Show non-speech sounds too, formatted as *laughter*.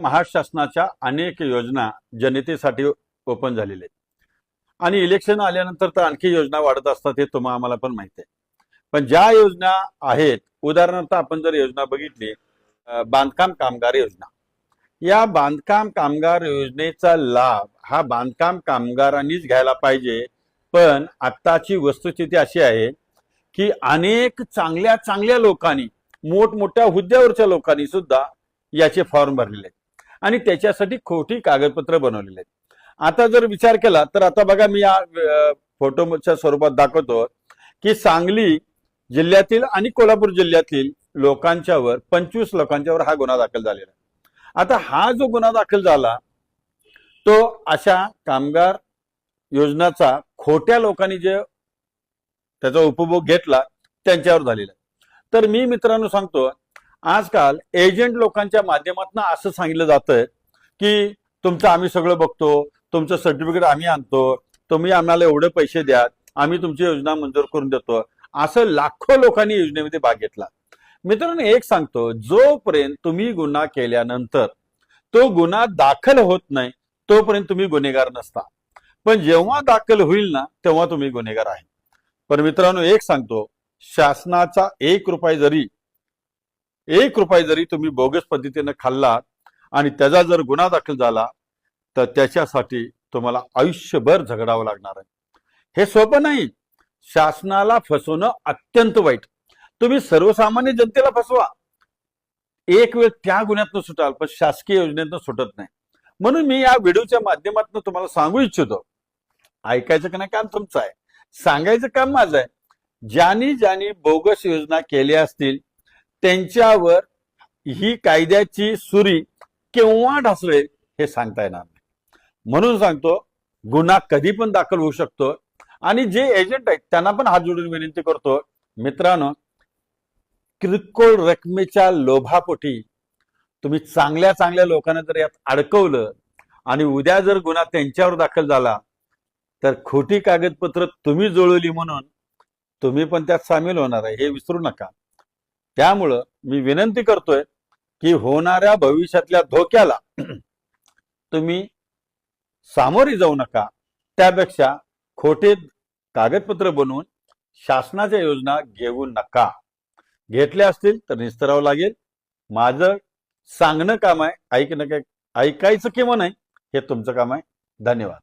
महाराष्ट्र शासनाच्या अनेक योजना जनतेसाठी ओपन झालेल्या आहेत. आणि इलेक्शन आल्यानंतर तर आणखी योजना वाढत असतात हे तुम्हाला आम्हाला पण माहिती आहे. पण ज्या योजना आहेत उदाहरणार्थ आपण जर योजना बघितली बांधकाम कामगार योजना. या बांधकाम कामगार योजनेचा लाभ हा बांधकाम कामगारांनीच घ्यायला पाहिजे. पण आत्ताची वस्तुस्थिती अशी आहे की अनेक चांगल्या चांगल्या लोकांनी मोठमोठ्या हुद्द्यावरच्या लोकांनी सुद्धा याचे फॉर्म भरलेले आहेत. आणि त्याच्यासाठी खोटी कागदपत्र बनवलेले आहेत. आता जर विचार केला तर आता बघा मी या फोटोच्या स्वरूपात दाखवतो की सांगली जिल्ह्यातील आणि कोल्हापूर जिल्ह्यातील लोकांच्यावर पंचवीस लोकांच्यावर हा गुन्हा दाखल झालेला आहे. आता हा जो गुन्हा दाखल झाला तो अशा कामगार योजनाचा खोट्या लोकांनी जे त्याचा उपभोग घेतला त्यांच्यावर झालेला तर मी मित्रांनो सांगतो आजकाल एजंट लोकांच्या माध्यमातून असं सांगितलं जातं की तुमचं आम्ही सगळं बघतो तुमचं सर्टिफिकेट आम्ही आणतो तुम्ही आम्हाला एवढे पैसे द्या आम्ही तुमची योजना मंजूर करून देतो. असं लाखो लोकांनी योजनेमध्ये भाग घेतला. मित्रांनो एक सांगतो जोपर्यंत तुम्ही गुन्हा केल्यानंतर तो गुन्हा दाखल होत नाही तोपर्यंत तुम्ही गुन्हेगार नसता. पण जेव्हा दाखल होईल ना तेव्हा तुम्ही गुन्हेगार आहे. पण मित्रांनो एक सांगतो शासनाचा एक रुपये जरी एक रुपये जरी तुम्ही बोगस पद्धतीने खाल्लात आणि त्याचा जर गुन्हा दाखल झाला तर त्याच्यासाठी तुम्हाला आयुष्यभर झगडावं लागणार आहे. हे सोपं नाही. शासनाला फसवणं अत्यंत वाईट. तुम्ही सर्वसामान्य जनतेला फसवा. एक वेळ त्या गुन्ह्यातनं सुटाल पण शासकीय योजनेतनं सुटत नाही. म्हणून मी या व्हिडिओच्या माध्यमातून तुम्हाला सांगू इच्छितो. ऐकायचं का नाही काम तुमचं आहे. सांगायचं काम माझं आहे. ज्यानी ज्यानी बोगस योजना केल्या असतील त्यांच्यावर ही कायद्याची सुरी केव्हा ढासळेल हे सांगता येणार नाही. म्हणून सांगतो गुन्हा कधी पण दाखल होऊ शकतो आणि जे एजंट आहेत त्यांना पण हात जोडून विनंती करतो मित्रांनो किरकोळ रकमेच्या लोभापोटी तुम्ही चांगल्या चांगल्या लोकांना जर यात अडकवलं आणि उद्या जर गुन्हा त्यांच्यावर दाखल झाला तर खोटी कागदपत्र तुम्ही जुळवली म्हणून तुम्ही पण त्यात सामील होणार आहे हे विसरू नका. त्यामुळं मी विनंती करतोय की होणाऱ्या भविष्यातल्या धोक्याला *clears throat* तुम्ही सामोरे जाऊ नका. त्यापेक्षा खोटे कागदपत्र बनवून शासनाच्या योजना घेऊ नका. घेतल्या असतील तर निस्तरावं लागेल. माझं सांगणं काम आहे ऐकणं काय ऐकायचं किंवा नाही हे तुमचं काम आहे. धन्यवाद.